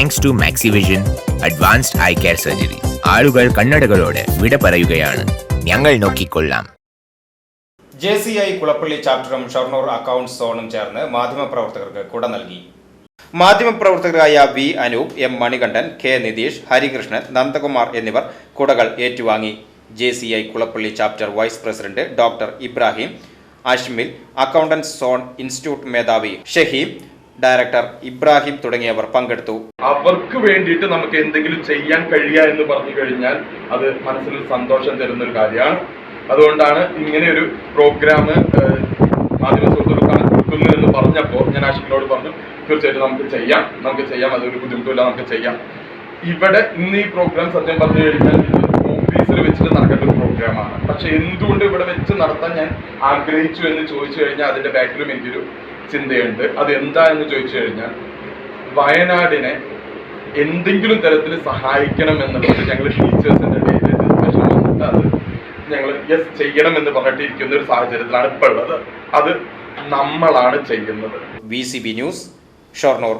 Thanks to Maxivision advanced eye care surgery ആളുകൾ കണ്ണടകളോട് വിട പറയുകയാണ്. ഞങ്ങൾ നോക്കിക്കൊള്ളാം. ജെ സി ഐ കുളപ്പള്ളി ചാപ്റ്ററും ഷൊർണൂർ അക്കൗണ്ട്സ് സോണും ചേർന്ന് മാധ്യമപ്രവർത്തകർക്ക് കുട നൽകി. മാധ്യമപ്രവർത്തകരായ V Anoop M Manikandan K Nitheesh Harikrishnan Nandakumar എന്നിവർ കുടകൾ ഏറ്റുവാങ്ങി. J C I Kulappully chapter vice president doctor Ibrahim Ashmil accountants zone institute മേധാവി ഷഹീം ഡയറക്ടർ ഇബ്രാഹിം തുടങ്ങിയവർ പങ്കെടുത്തു. അവർക്ക് വേണ്ടിയിട്ട് നമുക്ക് എന്തെങ്കിലും ചെയ്യാൻ കഴിയുക എന്ന് പറഞ്ഞു കഴിഞ്ഞാൽ അത് മനസ്സിൽ സന്തോഷം തരുന്ന ഒരു കാര്യമാണ്. അതുകൊണ്ടാണ് ഇങ്ങനെ ഒരു പ്രോഗ്രാം മാധ്യമ സുഹൃത്തുക്കൾക്കാണ് കൊടുക്കുന്നു എന്ന് പറഞ്ഞപ്പോൾ ഞാൻ ആഷിഖിനോട് പറഞ്ഞു തീർച്ചയായിട്ടും നമുക്ക് ചെയ്യാം നമുക്ക് ചെയ്യാം അതൊരു ബുദ്ധിമുട്ടില്ല നമുക്ക് ചെയ്യാം. ഇവിടെ ഇന്ന് ഈ പ്രോഗ്രാം സത്യം പറഞ്ഞു കഴിഞ്ഞാൽ ഓഫീസിൽ വെച്ചിട്ട് നടക്കേണ്ട ഒരു പ്രോഗ്രാമാണ് പക്ഷെ എന്തുകൊണ്ട് ഇവിടെ വെച്ച് നടത്താൻ ഞാൻ ആഗ്രഹിച്ചു എന്ന് ചോദിച്ചു കഴിഞ്ഞാൽ അതിന്റെ ബാക്കിലും എനിക്കൊരു ചിന്തയുണ്ട്. അത് എന്താ എന്ന് ചോദിച്ചു കഴിഞ്ഞാൽ വയനാടിനെ എന്തെങ്കിലും തരത്തിൽ സഹായിക്കണം എന്നുള്ളത് ഞങ്ങൾ ടീച്ചേഴ്സിന്റെ ഇടയിൽ ഡിസ്കഷൻ വന്നിട്ട് അത് ഞങ്ങൾ യെസ് ചെയ്യണം എന്ന് പറഞ്ഞിട്ടിരിക്കുന്ന ഒരു സാഹചര്യത്തിലാണ് ഇപ്പോൾ ഉള്ളത്. അത് നമ്മളാണ് ചെയ്യുന്നത്. V C B news Shoranur